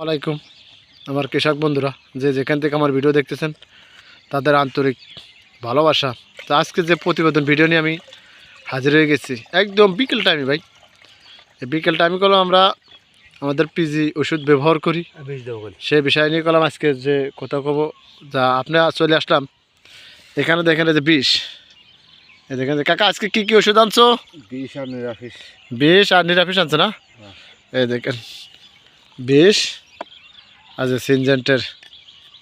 আলাইকুম। আমার কৃষক বন্ধুরা যে যেখান থেকে আমার ভিডিও দেখতেছেন তাদের আন্তরিক ভালোবাসা। তো আজকে যে প্রতিবেদন ভিডিও নিয়ে আমি হাজির হয়ে গেছি একদম বিকেল টাইমে ভাই। বিকেল টাইমে করলাম আমরা আমাদের পিজি ওষুধ ব্যবহার করি। সেই বিষয় নিয়ে করলাম আজকে যে কথা কব যা আপনি চলে আসলাম। এখানে দেখেন যে বিষ। দেখেন যে, কাকা আজকে কী কী ওষুধ আনছো? বিষ আর নিরাফিস বিষ আর নিরাফিস আনছে না? হ্যাঁ। এই দেখেন বিষ যে সিনজেন্টের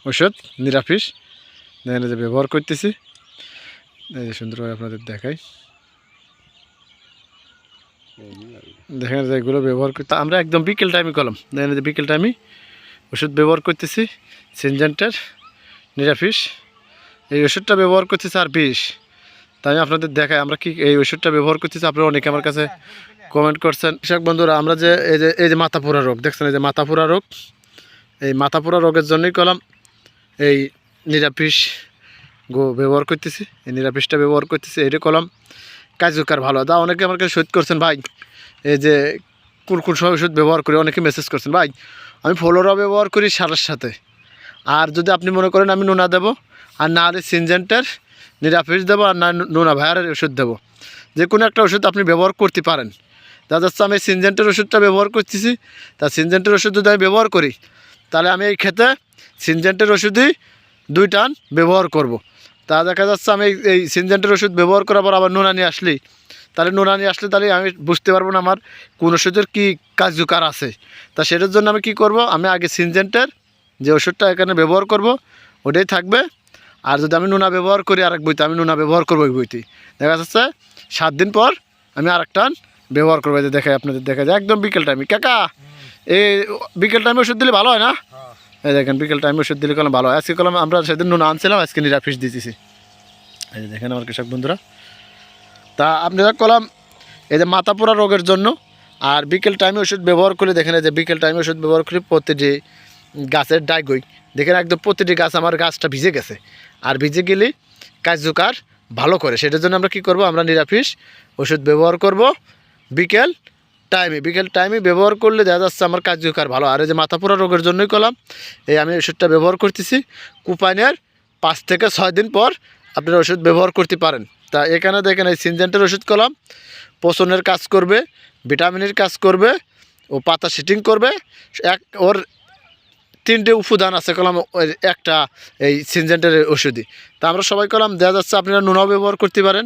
ওষুধ নিরাফিস দেখেন যে ব্যবহার করতেছি। এই যে সুন্দরভাবে আপনাদের দেখাই। দেখেন যে এগুলো ব্যবহার করতে আমরা একদম বিকেল টাইমে করলাম। দেখেন যে বিকেল টাইমে ওষুধ ব্যবহার করতেছি, সিনজেন্টের নিরাফিস এই ওষুধটা ব্যবহার করতেছি আর বিষ। তাই আপনাদের দেখাই, আমরা কি এই ওষুধটা ব্যবহার করতেছি আপনারা অনেকে আমার কাছে কমেন্ট করছেন। কৃষক বন্ধুরা, আমরা যে এই যে এই যে মাথা পোড়া রোগ, দেখছেন এই যে মাথা পোড়া রোগ? এই মাথা পোড়া রোগের জন্যই কলাম। এই নিরাপিস গো ব্যবহার করতেছি। এই নিরাপিসটা ব্যবহার করতেছি এটা কলাম। কার্যকার ভালো। দা, অনেকে আমার কাছে শোধ করছেন, ভাই, এই যে কোন কোন সময় ওষুধ ব্যবহার করি অনেকে মেসেজ করছেন, ভাই, আমি ফ্লোরা ব্যবহার করি সারের সাথে। আর যদি আপনি মনে করেন আমি নোনা দেবো, আর না হলে সিনজেন্টের নিরাপিস দেবো, আর না নোনা ভাইয়ারের ওষুধ দেবো। যে কোনো একটা ওষুধ আপনি ব্যবহার করতে পারেন। দেখা যাচ্ছে আমি সিনজেন্টের ওষুধটা ব্যবহার করতেছি। তা সিনজেন্টের ওষুধ যদি আমি ব্যবহার করি তাহলে আমি এই ক্ষেত্রে সিনজেন্টের ওষুধই দুই টান ব্যবহার করব। তা দেখা যাচ্ছে আমি এই- সিনজেন্টের ওষুধ ব্যবহার করার পর আবার নোনা নিয়ে আসলি। তাহলে নোনা নিয়ে আসলে তাহলে আমি বুঝতে পারব না আমার কোন ওষুধের কী কার্যকার আছে। তা সেটার জন্য আমি কি করব? আমি আগে সিনজেন্টের যে ওষুধটা এখানে ব্যবহার করব, ওটাই থাকবে। আর যদি আমি নোনা ব্যবহার করি আরেক বইতে, আমি নোনা ব্যবহার করব ওই বইটি দেখা যাচ্ছে সাত দিন পর আমি আরেক টান ব্যবহার করব। দেখাই আপনাদের, দেখা যায় একদম বিকেল টাইমে কাকা! এই বিকেল টাইমে ওষুধ দিলে ভালো হয় না? এই দেখেন বিকেল টাইমে ওষুধ দিলে কলম ভালো হয়। আজকে কলম আমরা সেদিন নুন আনছিলাম আজকে নিরাফিস দিতেছি। এই যে দেখেন আমার কৃষক বন্ধুরা। তা আপনারা কলম এই যে মাথা পোড়া রোগের জন্য আর বিকেল টাইমে ওষুধ ব্যবহার করে দেখেন এই যে বিকেল টাইমে ওষুধ ব্যবহার করে প্রতিটি গাছের ডাইগই। দেখেন একদম প্রতিটি গাছ আমার গাছটা ভিজে গেছে। আর ভিজে গেলে কার্যকার ভালো করে। সেটার জন্য আমরা কি করব? আমরা নিরাফিস ওষুধ ব্যবহার করব। বিকেল টাইমে বিকেল টাইমে ব্যবহার করলে দেখা যাচ্ছে আমার কার্যকার ভালো। আর এই যে মাথা পোড়া রোগের জন্যই করলাম এই আমি ওষুধটা ব্যবহার করতেছি। কুপাইনের পাঁচ থেকে ছয় দিন পর আপনারা ওষুধ ব্যবহার করতে পারেন। তা এখানে দেখেন এই সিনজেন্টের ওষুধ কলাম পোষণের কাজ করবে, ভিটামিনের কাজ করবে, ও পাতা সিটিং করবে, এক ওর তিনটে উপাদান আছে, কলাম একটা, এই সিনজেন্টের ওষুধই। তা আমরা সবাই কলাম দেখা যাচ্ছে আপনারা নুনাও ব্যবহার করতে পারেন,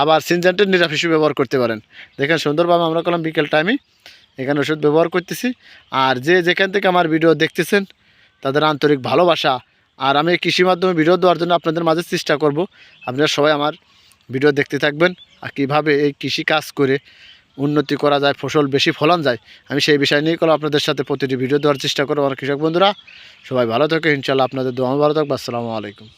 আবার সিনজেন্টের নিরাফিসও ব্যবহার করতে পারেন। দেখেন সুন্দরভাবে আমরা কলাম বিকেল টাইমে এখানে ওষুধ ব্যবহার করতেছি। আর যে যেখান থেকে আমার ভিডিও দেখতেছেন, তাদের আন্তরিক ভালোবাসা। আর আমি কৃষি মাধ্যমে ভিডিও দেওয়ার জন্য আপনাদের মাঝে চেষ্টা করব। আপনারা সবাই আমার ভিডিও দেখতে থাকবেন, আর কীভাবে এই কৃষি কাজ করে উন্নতি করা যায়, ফসল বেশি ফলন যায়, আমি সেই বিষয় নিয়ে করো আপনাদের সাথে প্রতিটি ভিডিও দেওয়ার চেষ্টা করব। আমার কৃষক বন্ধুরা, সবাই ভালো থাকে ইনশাল্লাহ আপনাদের দোয়া ভালো থাকবে আসসালামু আলাইকুম।